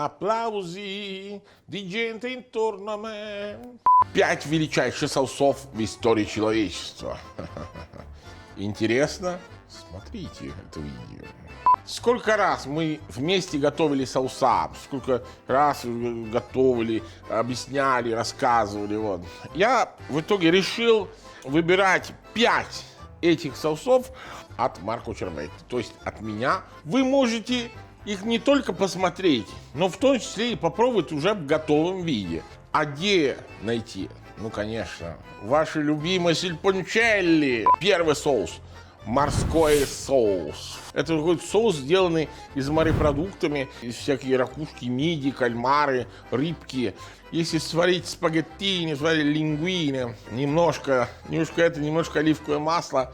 Аплаузи, di gente intorno a me. Пять величайших соусов в истории человечества. Интересно? Смотрите это видео. Сколько раз мы вместе готовили соуса, сколько раз готовили, объясняли, рассказывали. Вот. Я в итоге решил выбирать пять этих соусов от Марко Червейта, то есть от меня. Вы можете их не только посмотреть, но в том числе и попробовать уже в готовом виде. А где найти? Ну, конечно, ваши любимые сильпончелли. Первый соус – морской соус. Это такой соус, сделанный из морепродуктами, из всякие ракушки, миди, кальмары, рыбки. Если сварить спагеттини, сварить лингвини, немножко, немножко это, немножко оливковое масло,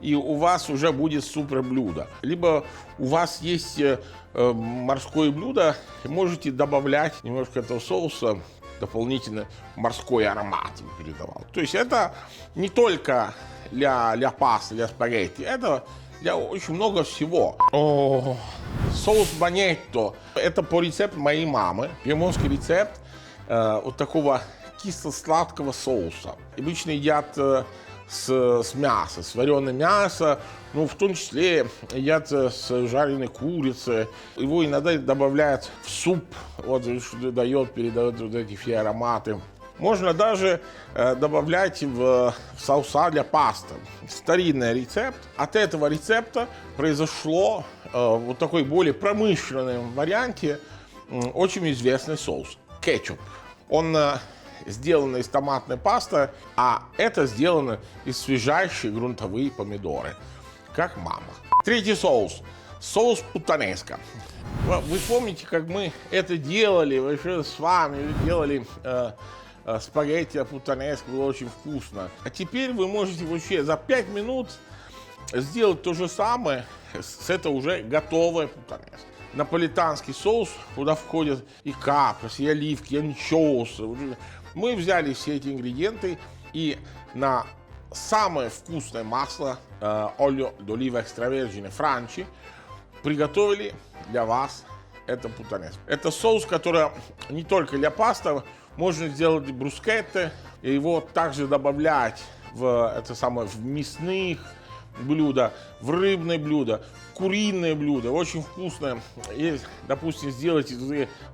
и у вас уже будет супер блюдо. Либо у вас есть э, э морское блюдо, можете добавлять немножко этого соуса, дополнительно морской аромат передавал. То есть это не только для, для пасты, для спагетти. Это для очень много всего. О, соус банетто. Это по рецепту моей мамы. Пьемонский рецепт э, вот такого кисло-сладкого соуса. Обычно едят э, с, с мяса, с вареное мясо, ну, в том числе едят э, с жареной курицы. Его иногда добавляют в суп, вот, что дает, передает вот эти все ароматы. Можно даже э, добавлять в, в соуса для пасты. Старинный рецепт. От этого рецепта произошло э, вот такой более промышленном варианте э, очень известный соус. Кетчуп. Он э, сделан из томатной пасты, а это сделано из свежайшей грунтовые помидоры. Как мама. Третий соус. Соус путанеско. Вы помните, как мы это делали, вообще с вами делали э, Э, спагетти путанеск было очень вкусно. А теперь вы можете вообще за 5 минут сделать то же самое с это уже готовое путанеск. Наполитанский соус, куда входят и капрес, и оливки, и анчоусы. Мы взяли все эти ингредиенты и на самое вкусное масло э, олio d'oliva extravergine Франчи приготовили для вас это путанеск. Это соус, который не только для пасты, можно сделать брускетты, и его также добавлять в это самое в мясных блюда, в рыбные блюда, куриные блюда, очень вкусное. И, допустим, сделать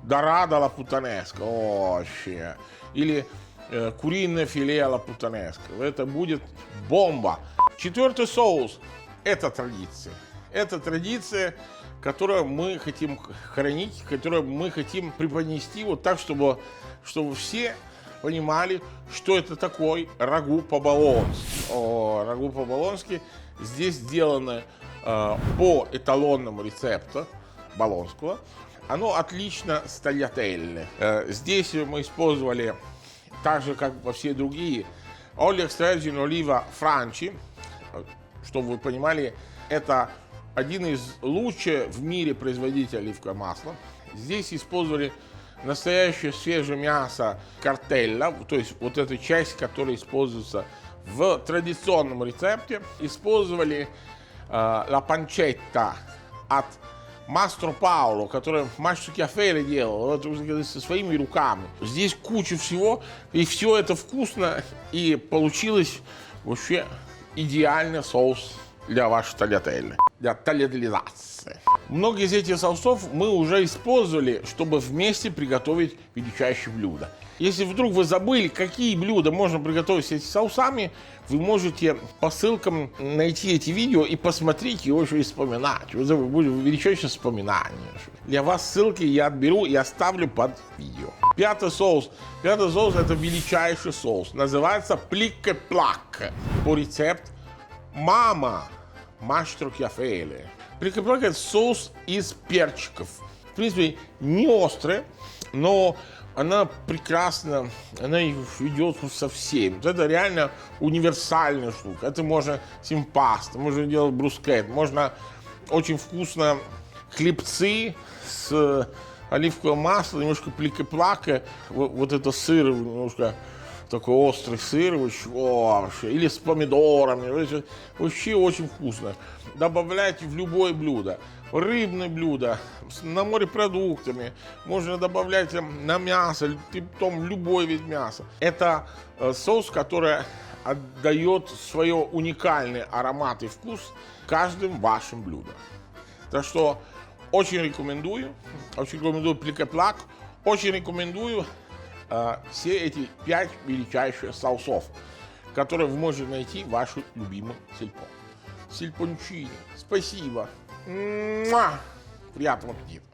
дорадо ла путанеско, вообще. Или э, куриное филе ла путанеско. Это будет бомба. Четвертый соус – это традиция. Это традиция, которую мы хотим хранить, которую мы хотим преподнести вот так, чтобы, чтобы все понимали, что это такое рагу по-болонски. О, рагу по-болонски здесь сделано э, по эталонному рецепту болонского. Оно отлично стальятельное. Э, здесь мы использовали, так же, как во все другие, олео экстравержен олива франчи. Чтобы вы понимали, это один из лучших в мире производителей оливкового масла. Здесь использовали настоящее свежее мясо картелла, то есть вот эта часть, которая используется в традиционном рецепте. Использовали э, ла панчетта от Мастро Пауло, который Мастро Кафеле делал со своими руками. Здесь куча всего, и все это вкусно, и получилось вообще идеальный соус для вашей тальятелли, для тальятелизации. Многие из этих соусов мы уже использовали, чтобы вместе приготовить величайшее блюдо. Если вдруг вы забыли, какие блюда можно приготовить с этими соусами, вы можете по ссылкам найти эти видео и посмотреть его еще и вспоминать. Вы будете величайшее вспоминание. Для вас ссылки я отберу и оставлю под видео. Пятый соус. Пятый соус это величайший соус. Называется пликке-плак. По рецепту Мама, мастер кафеле. Предлагает соус из перчиков. В принципе, не острый, но она прекрасно, она идет со всем. Это реально универсальная штука. Это можно симпаста, можно делать брускет, можно очень вкусно хлебцы с оливковым маслом, немножко плики-плака, вот, вот это сыр немножко такой острый сыр, вообще, или с помидорами, вообще очень вкусно. Добавляйте в любое блюдо. рыбные блюда с на морепродуктами, можно добавлять эм, на мясо, потом любой вид мяса. Это э, соус, который отдает свое уникальный аромат и вкус каждым вашим блюдом. Так что очень рекомендую, очень рекомендую пликоплак, очень рекомендую э, все эти пять величайших соусов, которые вы можете найти в вашу любимую сельпо. Сельпончини. Спасибо. Муа! Приятного аппетита.